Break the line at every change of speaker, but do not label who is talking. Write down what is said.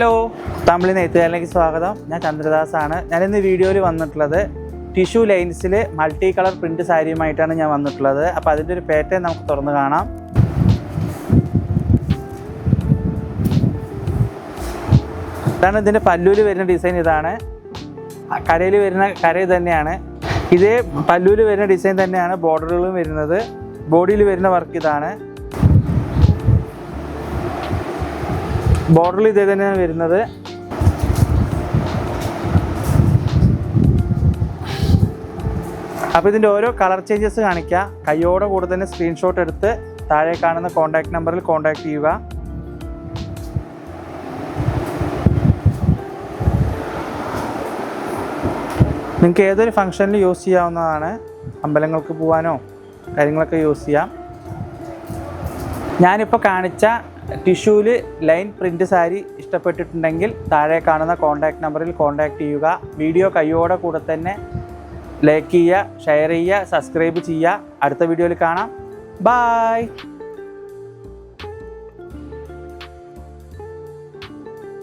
Hello Tamil നെയ്ത്തുകാരിലേക്ക് സ്വാഗതം. ഞാൻ ചന്ദ്രദാസ് ആണ് ഞാൻ ഇന്ന് വീഡിയോയിൽ വന്നിട്ടുള്ളത് ടിഷ്യു ലൈൻസിൽ മൾട്ടി കളർ പ്രിന്റ് സാരിയുമായിട്ടാണ് ഞാൻ വന്നിട്ടുള്ളത്. അപ്പോൾ അതിന്റെ ഒരു പാറ്റേൺ നമുക്ക് തുറന്ന് കാണാം. ഇതാണ് ഇതിന്റെ പല്ലൂര് വരുന്ന ഡിസൈൻ ഇതാണ്. കരയിൽ വരുന്ന കര തന്നെയാണ്. ഇതേ പല്ലൂര് വരുന്ന ഡിസൈൻ തന്നെയാണ് ബോർഡറുകളും വരുന്നത്. ബോഡിയിൽ വരുന്ന വർക്ക് ഇതാണ്. ബോർഡറിൽ ഇതേ തന്നെയാണ് വരുന്നത്. അപ്പോൾ ഇതിന്റെ ഓരോ കളർ ചേഞ്ചസ് കാണിക്കുക കയ്യോടെ കൂടെ തന്നെ സ്ക്രീൻഷോട്ട് എടുത്ത് താഴെ കാണുന്ന കോൺടാക്ട് നമ്പറിൽ കോൺടാക്ട് ചെയ്യുക. നിങ്ങൾക്ക് ഏതൊരു ഫംഗ്ഷനിൽ യൂസ് ചെയ്യാവുന്നതാണ്. അമ്പലങ്ങൾക്ക് പോകാനോ കാര്യങ്ങളൊക്കെ യൂസ് ചെയ്യാം. ഞാനിപ്പോൾ കാണിച്ച ടിഷ്യൂവിൽ ലൈൻ പ്രിന്റ് സാരി ഇഷ്ടപ്പെട്ടിട്ടുണ്ടെങ്കിൽ താഴെ കാണുന്ന കോൺടാക്ട് നമ്പറിൽ കോൺടാക്ട് ചെയ്യുക. വീഡിയോ കയ്യോടെ കൂടെ തന്നെ ലൈക്ക് ചെയ്യുക ഷെയർ ചെയ്യുക സബ്സ്ക്രൈബ് ചെയ്യുക. അടുത്ത വീഡിയോയിൽ കാണാം. ബായ്